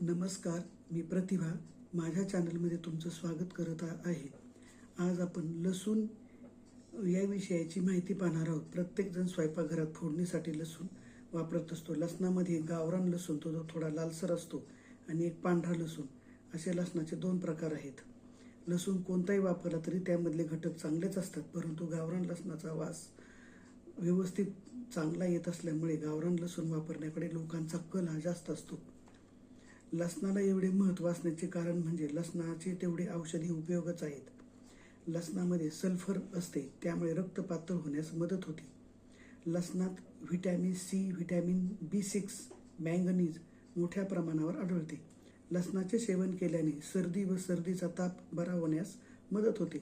नमस्कार मी प्रतिभा. माझ्या चॅनलमध्ये तुमचं स्वागत करत आ- आहे. आज आपण लसूण या विषयाची माहिती पाहणार आहोत. प्रत्येकजण स्वयंपाकघरात फोडणीसाठी लसूण वापरत असतो. लसणामध्ये गावरान लसूण तो जो थोडा लालसर असतो आणि एक पांढरा लसूण असे लसणाचे दोन प्रकार आहेत. लसूण कोणताही वापरला तरी त्यामधले घटक चांगलेच असतात परंतु गावरान लसणाचा वास व्यवस्थित चांगला येत असल्यामुळे गावरान लसूण वापरण्याकडे लोकांचा कल हा जास्त असतो. लसणाला एवढे महत्त्व असण्याचे कारण म्हणजे लसणाचे तेवढे औषधी उपयोगच आहेत. लसणामध्ये सल्फर असते त्यामुळे रक्त पातळ होण्यास मदत होते. लसणात vitamin C vitamin B six manganese मोठ्या प्रमाणावर आढळते. लसणाचे सेवन केल्याने सर्दी व सर्दीचा ताप बरा होण्यास मदत होते.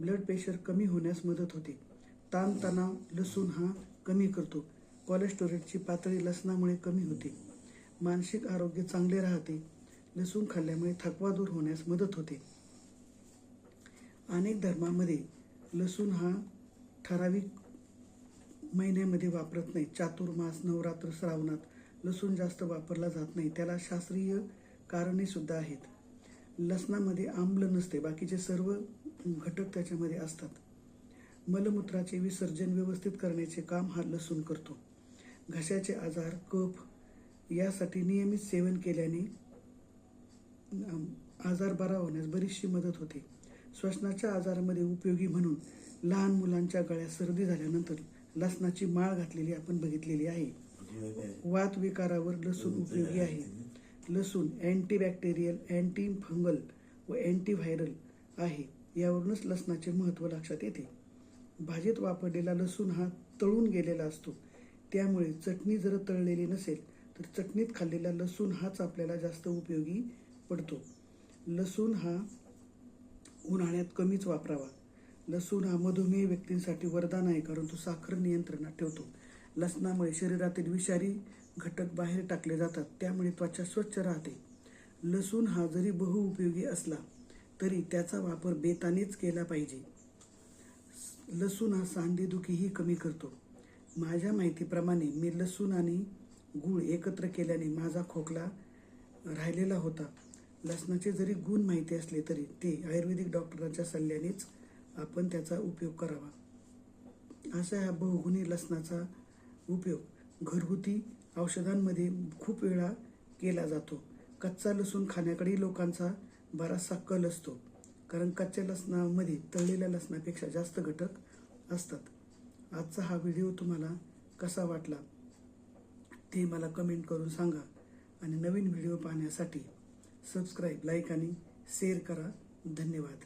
ब्लड प्रेशर कमी होण्यास मदत होते. ताणतणाव लसूण हा कमी करतो. कोलेस्टेरॉलची पातळी लसणामुळे कमी होते. मानसिक आरोग्य चांगले राहते लसूण खाल्ल्यामुळे थकवा दूर होण्यास मदत होते. अनेक धर्मामध्ये लसूण हा ठराविक महिन्यामध्ये वापरत नाही. चातुर्मास नवरात्र श्रावणात लसूण जास्त वापरला जात नाही. त्याला शास्त्रीय कारणे सुद्धा आहेत. लसणामध्ये आम्ल नसते बाकीचे सर्व घटक त्याच्यामध्ये असतात. मलमूत्राचे विसर्जन व्यवस्थित करण्याचे काम हा लसूण करतो. घशाचे आजार कफ यासाठी नियमित सेवन केल्याने आजार बरा होण्यास बरीचशी मदत होते. श्वसनाच्या आजारामध्ये उपयोगी म्हणून लहान मुलांच्या गळ्यात सर्दी झाल्यानंतर लसणाची माळ घातलेली आपण बघितलेली आहे. वात विकारावर लसूण उपयोगी आहे. लसूण अँटीबॅक्टेरियल अँटी फंगल व अँटीव्हायरल आहे. यावरूनच लसणाचे महत्त्व लक्षात येते. भाजीत वापरलेला लसूण हा तळून गेलेला असतो. त्यामुळे चटणी जर तळलेली नसेल तर चटणीत खाल्लेला लसूण हाच आपल्याला जास्त उपयोगी पडतो. लसूण हा उन्हाळ्यात कमीच वापरावा. लसूण हा मधुमेह व्यक्तींसाठी वरदान आहे कारण तो साखर नियंत्रणात ठेवतो. लसणामुळे शरीरातील विषारी घटक बाहेर टाकले जातात त्यामुळे त्वचा स्वच्छ राहते. लसूण हा जरी बहुउपयोगी असला तरी त्याचा वापर बेतानेच केला पाहिजे. लसूण हा सांधेदुखीही कमी करतो. माझ्या माहितीप्रमाणे मी लसूण आणि गूळ एकत्र केल्याने माझा खोकला राहिलेला होता. लसणाचे जरी गुण माहिती असले तरी ते आयुर्वेदिक डॉक्टरांच्या सल्ल्यानेच आपण त्याचा उपयोग करावा. असा हा बहुगुणी लसणाचा उपयोग घरगुती औषधांमध्ये खूप वेळा केला जातो. कच्चा लसूण खाण्याकडेही लोकांचा बराचसा कल असतो कारण कच्च्या लसणामध्ये तळलेल्या लसणापेक्षा जास्त घटक असतात. आजचा हा व्हिडिओ तुम्हाला कसा वाटला? ते मला कमेंट करून सांगा. आणि नवीन व्हिडिओ पाहण्यासाठी सबस्क्राईब लाईक आणि शेअर करा. धन्यवाद.